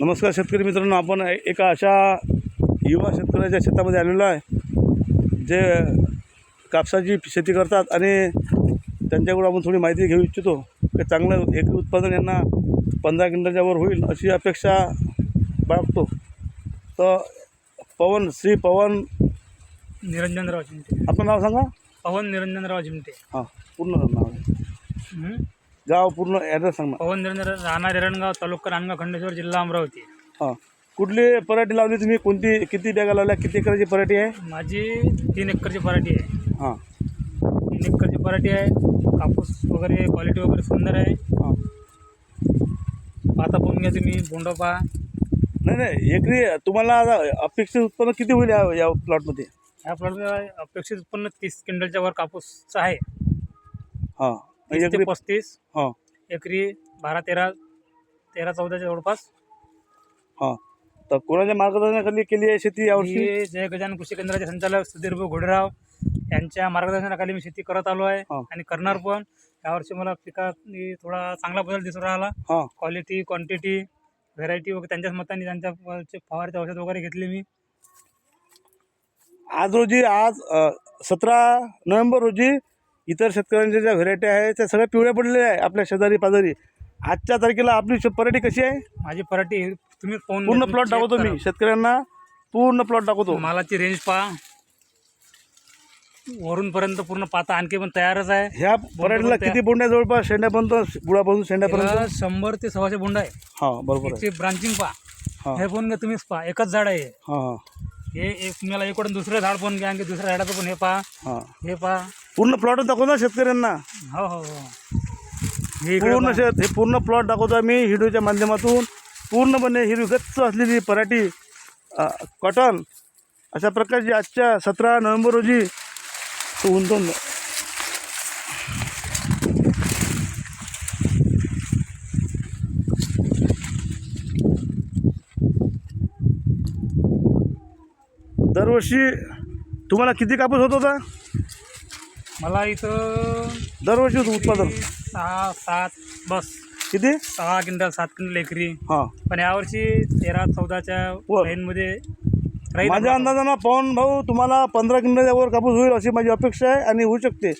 नमस्कार शेतकरी मित्रांनो आपण एका अशा युवा शेतकऱ्याच्या शेतामध्ये आलेलो आहे जे कापसाची शेती करतात आणि त्यांच्याकडून आपण थोडी माहिती घेऊ इच्छितो की चांगलं एकरी उत्पादन यांना पंधरा क्विंटलच्या वर होईल अशी अपेक्षा बाळगतो. तर पवन श्री पवन निरंजनराव चिमटे. आपलं नाव सांगा. पवन निरंजनराव चिमटे. हां पूर्ण नाव आहे. गाव पूर्ण ॲड्रेस सांगा पवन निरंजन राहणार एरणगाव तालुका रानगाव खंडेश्वर जिल्हा अमरावती. हां. कुठली पराठी लावली तुम्ही? कोणती किती बॅगा लावल्या? किती एकराची पराठी आहे? माझी तीन एकरची पराठी आहे. हां. तीन एकरची पराठी आहे. कापूस वगैरे क्वालिटी वगैरे सुंदर आहे. हां. पाता पाहून घ्या तुम्ही बोंड पहा. नाही नाही एकरी तुम्हाला आता अपेक्षित उत्पन्न किती होईल या या प्लॉटमध्ये ह्या प्लॉटमध्ये अपेक्षित उत्पन्न तीस क्विंटलच्या वर कापूसचं आहे. हां. तीस ते एकरी पस्तीस हां. एकरी बारा तेरा तेरा चौदाच्या जवळपास. हां. तर कोणाच्या मार्गदर्शनाखाली केली आहे शेती यावर्षी मी जय गजानन कृषी केंद्राचे संचालक सुधीर भाऊ घोडेराव यांच्या मार्गदर्शनाखाली मी शेती करत आलो आहे हा. आणि करणार पण. यावर्षी मला पिकात मी थोडा चांगला बदल दिसून राहिला. हां. क्वालिटी क्वांटिटी व्हेरायटी वगैरे त्यांच्याच मताने त्यांच्या चे फवारचे औषध वगैरे घेतले मी. आज रोजी आज सतरा नोव्हेंबर रोजी इतर शेतकऱ्यांच्या ज्या व्हेरायटी आहेत त्या सगळ्या पिवळ्या पडलेल्या आहे आपल्या शेजारी पाजारी. आजच्या तारखेला आपली श- पराठी कशी आहे? माझी पराठी तुम्ही पाहून पूर्ण प्लॉट check दाखवतो करा. मी शेतकऱ्यांना पूर्ण प्लॉट दाखवतो. मालाची रेंज पहा. वरूनपर्यंत पूर्ण पाता आणखी पण तयारच आहे. ह्या पराठीला त्या- किती बोंड्या जवळपास? शेंड्यापर्यंत बुडापासून शेंड्यापर्यंत? शंभर ते सव्वाशे बोंड आहे. हां बरोबर आहे. याची ब्रांचिंग पहा. हां. हे पाहून घ्या तुम्हीच पहा. एकच झाड आहे हे. हां हां. हे एक तुम्हाला इकडून दुसरं झाड पण घ्या आणखी दुसऱ्या झाडाचं पण हे पहा. हां. हे पहा. पूर्ण प्लॉट दाखवतो ना शेतकऱ्यांना? हो हो हो. हे इकडे पूर्ण पहा. शेत हे पूर्ण प्लॉट दाखवतो आम्ही हिडोच्या माध्यमातून. पूर्णपणे हिरवी गच्च असलेली पराठी अ, कॉटन अशा प्रकारची आजच्या सतरा नोव्हेंबर रोजी तो उंटून दरवर्षी तुम्हाला किती कापूस होत होता? मला इथं दरवर्षी होतं उत्पादन. सहा सात बस. किती? सहा क्विंटल सात क्विंटल एकरी. हां. पण यावर्षी तेरा चौदाच्या वर. लाईनमध्ये राहील. माझ्या. अंदाजानं पवन भाऊ तुम्हाला पंधरा क्विंटलच्या वर कापूस होईल अशी माझी अपेक्षा आहे आणि होऊ शकते.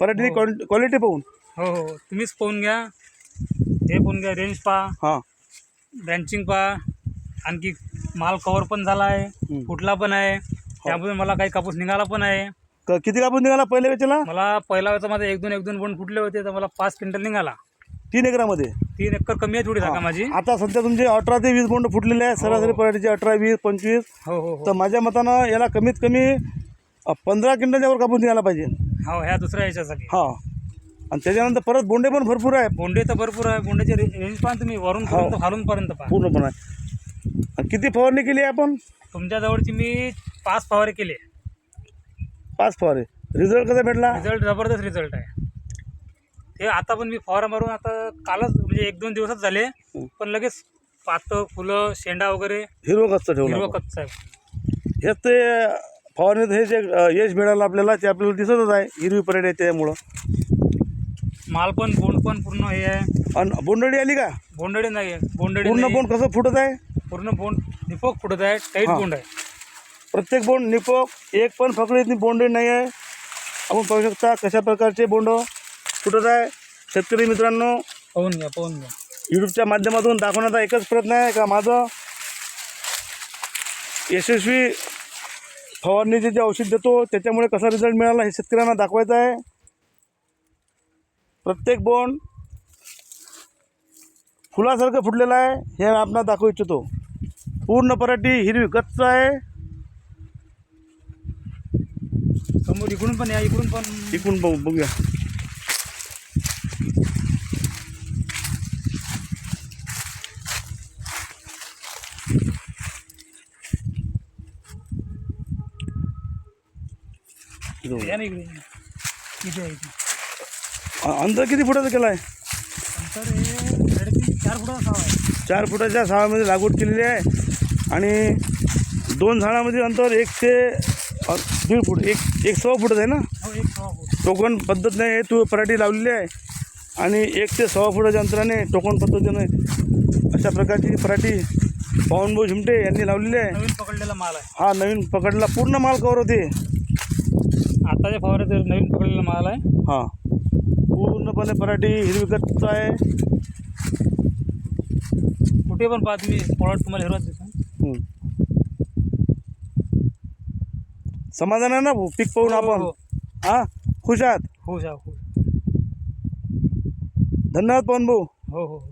पराठी हो. क्वालिटी पाहून. हो हो. तुम्हीच पाहून घ्या. हे पाहून घ्या रेंज पहा. हां. ब्रँचिंग पहा. आणखी माल कवर पण झाला आहे. हं. फुटला पण आहे. त्यामधून मला काही कापूस निघाला पण आहे. क- किती कापूस निघाला पहिल्या वेळेला? मला पहिला वेळचा माझा एक दोन एक दोन बोंड फुटले होते तर मला पाच क्विंटल निघाला. तीन एकरामध्ये? तीन एकर कमी आहे थोडी जागा माझी. आता सध्या तुमचे अठरा ते वीस बोंड फुटलेले आहे सरासरी हो. पराठीचे अठरा वीस पंचवीस. हो हो हो. तर माझ्या मतानं याला कमीत कमी अ, पंधरा क्विंटलच्या वर कापूस निघाला पाहिजे. हो ह्या दुसऱ्या याच्यासाठी. हां. आणि त्याच्यानंतर परत बोंडे पण भरपूर आहे बोंडे तर भरपूर आहे बोंडेचे रे- रेंज पहा तुम्ही वरून हो. पर्यंत खालून पर्यंत पहा. पूर्णपणे. आणि किती फवारणी केली आहे आपण? तुमच्या जवळची मी पाच फवारे केले पाच फवारे. रिझल्ट कसा भेटला? रिझल्ट जबरदस्त रिझल्ट आहे. ते आता पण मी फवारा मारून आता कालच म्हणजे एक दोन दिवसच झाले. पण लगेच पातं फुलं शेंडा वगैरे हिरवं कच्चं ठेवलं हिरवं आपण. कच्चं आहे. हेच ते फवारणीत हे जे अ, यश मिळालं आपल्याला ते आपल्याला दिसतच आहे. हिरवी परेड आहे त्यामुळं. माल पण बोंड पण पूर्ण हे आहे. आणि बोंडळी आली का? बोंडडी नाही आहे. बोंडडी पूर्ण नाही. बोंड कसं फुटत आहे? पूर्ण बोंड निपोक फुटत आहे. टाईट हा. बोंड आहे. प्रत्येक बोंड निपोक एक पण फकडीतली बोंडळी नाही आहे. आपण पाहू शकता कशा प्रकारचे बोंड फुटत आहे. शेतकरी मित्रांनो पाहून घ्या पाहून घ्या. यूट्यूबच्या माध्यमातून दाखवण्याचा एकच प्रयत्न आहे का माझं? यशस्वी फवारणीचे जे औषध देतो त्याच्यामुळे कसा रिझल्ट मिळाला हे शेतकऱ्यांना दाखवायचं आहे. प्रत्येक बोंड फुलासारखं फुटलेलं आहे हे आपणाला दाखवू इच्छितो. पूर्ण पराठी हिरवी गच्च आहे. समोर इकडून पण या इकडून पण. इकडून बघू बघूया. या ना इकडे इथे आहे इथे. अ- अंतर किती फुटाचं केलं आहे नंतर हे साडेतीन चार फुटाचा सावा आहे. चार फुटाच्या सहामध्ये लागवड केलेली आहे. आणि दोन झाडामध्ये अंतर एक ते अ, दीड फूट एक एक सव्वा फुटच आहे ना? हो एक सव्वा फूट। टोकन पद्धतीने हे तू पराठी लावलेली आहे. आणि एक ते सव्वा फुटाच्या अंतराने टोकन पद्धतीने अशा प्रकारची पराठी पवनभाऊ झिमटे यांनी लावलेले आहे. नवीन पकडलेला माल आहे. हा नवीन पकडला पूर्ण माल कवर होते. आताच्या फवाऱ्यात नवीन पकडलेला माल आहे. हां. पूर्णपणे पराठी हिरवीगत आहे. कुठे पण पाहा तुम्ही प्लॉट तुम्हाला हिरवाच देतो हं. समाधान आहे ना भाऊ? पीक पाहून हो, आपण. हो. हां? खुश आहात? हो जा हो धन्यवाद पवन भाऊ हो हो.